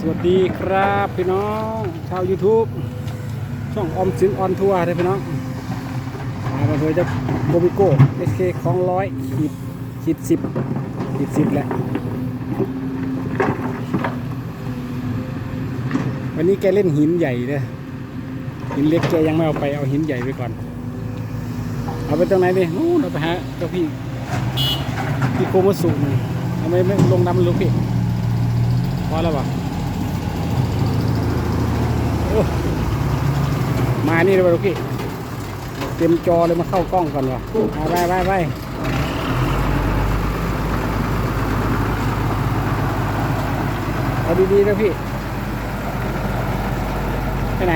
สวัสดีครับพี่น้องชาว YouTube ช่องออมสินออนทัวร์เลยพี่น้องมาเลยจะโบบิโก้เอสเคของร้อยขีดขีดสิบขีดสิบแหละวันนี้แกเล่นหินใหญ่เลยหินเล็กแกยังไม่เอาไปเอาหินใหญ่ไปก่อน เอาไปตรงไหนดินู่นเอาไปหาเจ้าพี่พี่โคมาสุนทำไมไม่ลงน้ำลูกพี่พอแล้วปะโอ้มา นี่เลยปะลูกพี่เต็มจอเลยมาเข้ากล้องก่อนวะอะไปไปไปเอาดีๆนะพี่ ไปไหน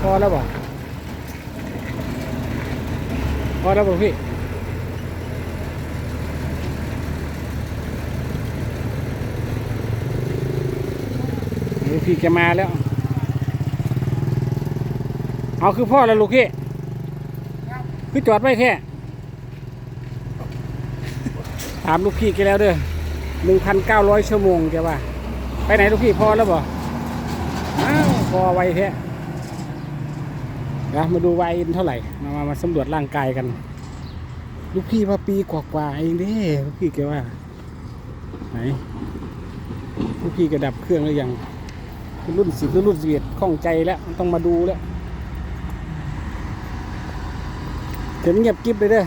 พอแล้วปะพอแล้วปะพี่พี่แกมาแล้ว เอาคือพ่อแล้วลูกพี่คือจอดไว้แค่ถามลูกพี่แกแล้วเด้อหนึ่งพันเก้าร้อยชั่วโมงแกว่า ไปไหนลูกพี่พอแล้วบ่อ้าวพอไวแท้เดี๋ยวมาดูวายอินเท่าไหร่ มามามาสำรวจร่างกายกัน ลูกพี่ว่าปีกว่าๆเองเด้ลูกพี่แกว่า ไหน ลูกพี่แกดับเครื่องหรือยัง รุ่นสิบหรือรุ่นสิบเอ็ดข้องใจแล้ว ต้องมาดูแล้ว เดี๋ยวเงียบกิ๊บเลยเด้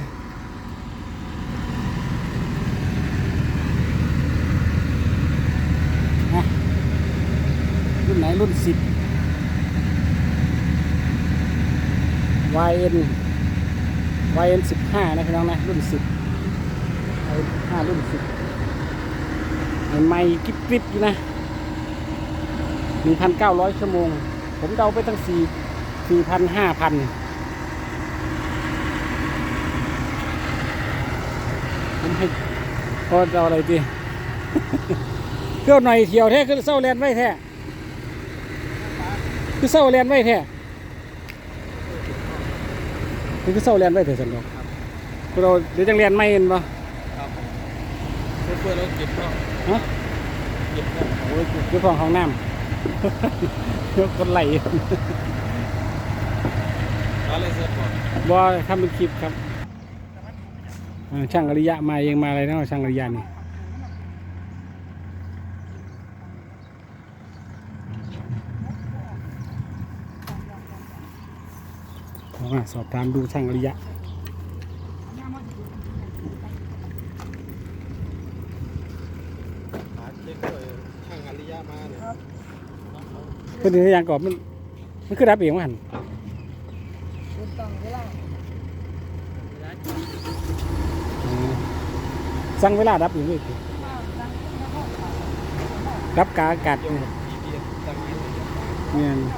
รุ่นไหนรุ่นสิบ YN YN สิบห้านะพี่น้องนะ รุ่นสิบ YN ห้ารุ่นสิบใหม่กิ๊บกิ๊บอยู่นะ1,900ชั่วโมง ผมเดาไปตั้ง4 4,000 5,000ผม ให้พอเอาอะไรดีเที่ยวหน่อยเที่ยวแท้คือเศร้าแลนไว้แท้คือเศร้าแลนไว้แท้คือเศร้าแลนไว้แท้สันดอกพวกเราเดี๋ยวจังเรียนไม่เห็นปะครับเพื่อนเราเก็บเนาะฮะเก็บเนาะโอ้ยคือของของน้ำคนไหลอะไรเสร็จก่อนบอทำเป็นคลิปครับอ่า ช่างอริยะมาเองมาอะไรนะช่างอริยะนี่เอามาสอบถามดูช่างอริยะหาเช็คด้วยช่างอริยะมาเนี่ยเพื่อนที่ยังก่อนมันมันคือรับเองมั้ง สั่งเวลารับอยู่นี่รับกาอากาศเดี๋ยวเนี่ย พีพีตั้งนี้ เนี่ยแ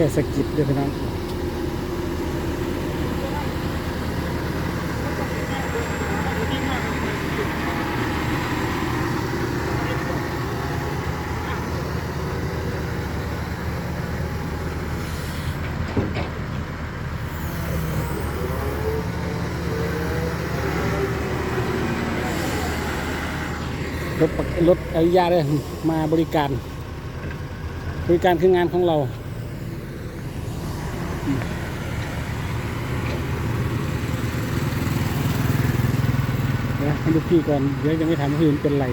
ค่สกิดด้วยพี่น้องรถรถอริยาเลยมาบริการ บริการคืองานของเราอืมเดี๋ยว ให้ดูพี่ก่อนเดี๋ยวยังไม่ถามว่าพี่มันเป็นไร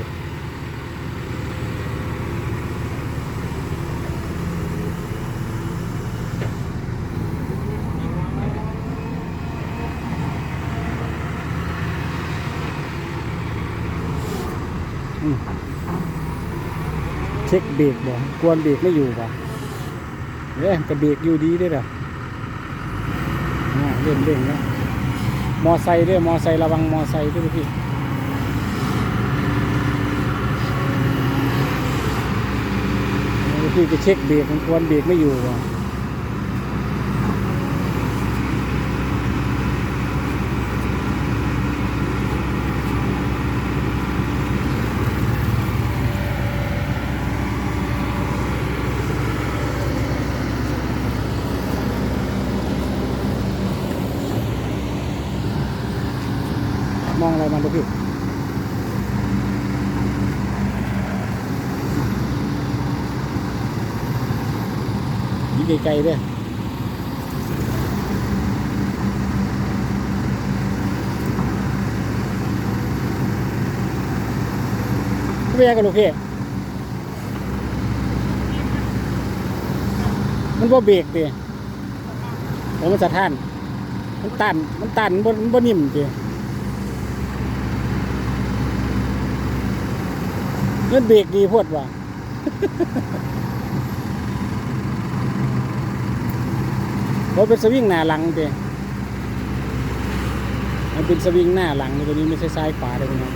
เช็คเบรกบ่กวนเบรกไม่อยู่บ่เอ๊ะกระเบรกอยู่ดีด้วยเหรออ่าเร่งเร่งแล้วมอไซค์ด้วยมอไซค์ระวังมอไซค์ด้วยพี่ ก็คือจะเช็คเบรกมันควรเบรกไม่อยู่มองอะไรมาดูกพี่ ไกลๆเด้อไม่ยากกับลูกพี่มันบ่เบรกดิโอ้มันสะท้าน มันตัน มันตันบนบนนิ่มดิเงินเบรกดีโพดว่ะ รถเป็นสวิงหน้าหลังเดมันเป็นสวิงหน้าหลังตัวนี้ไม่ใช่ซ้ายขวาเลยนะครับ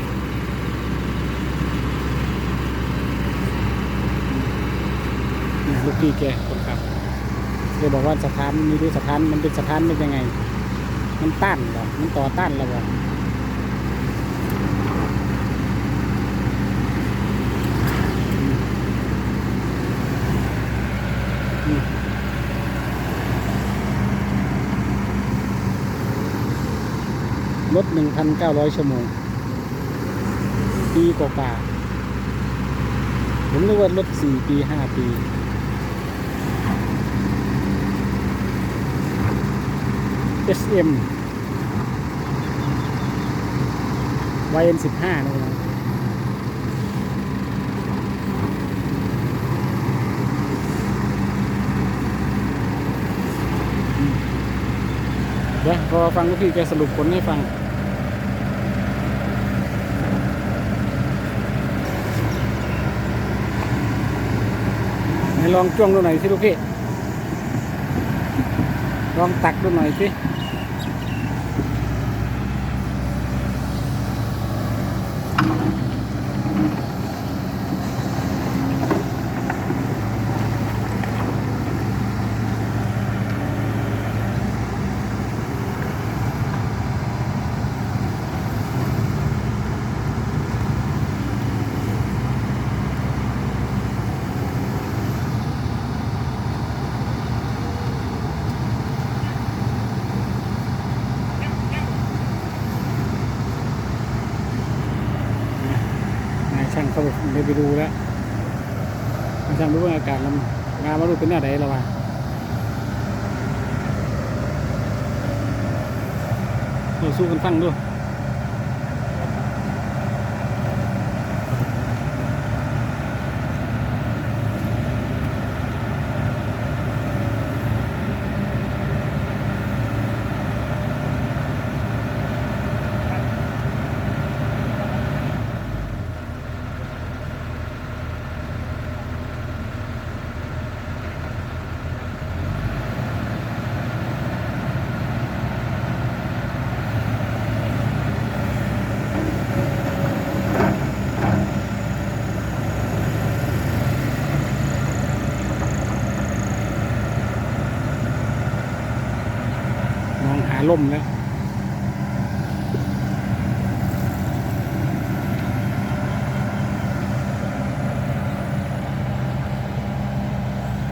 ลูกพี่แกคนขับเลยบอกว่าสถานมีด้วยสถานมันเป็นสถานเป็นยังไง มันต้านหรอมันต่อต้านหรอ รถหนึ่งพันเก้าร้อยชั่วโมง ปีกว่าๆผมนึกว่ารถสี่ปีห้าปี SM YN สิบห้านะครับเดี๋ยวรอฟังลูกพี่แกสรุปผลให้ฟัง ไหน ลองจ้วงดูหน่อยสิลูกพี่ ลองตักดูหน่อยสิ ช่างเขาไปไปดูแล้วช่างรู้ว่าอากาศมันงานมาดูปเป็นหน้าไหนแล้ววะเราสู้กันฟังด้วย ล่มแล้ว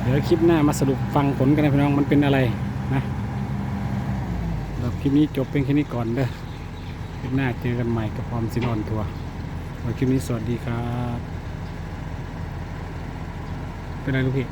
เดี๋ยวคลิปหน้ามาสรุปฟังผลกันนะพี่น้องมันเป็นอะไรนะสำหรับคลิปนี้จบเป็นแค่นี้ก่อนเด้อคลิปหน้าเจอกันใหม่กับความสินออนทัวร์วันคลิปนี้สวัสดีครับ เป็นไรลูกพี่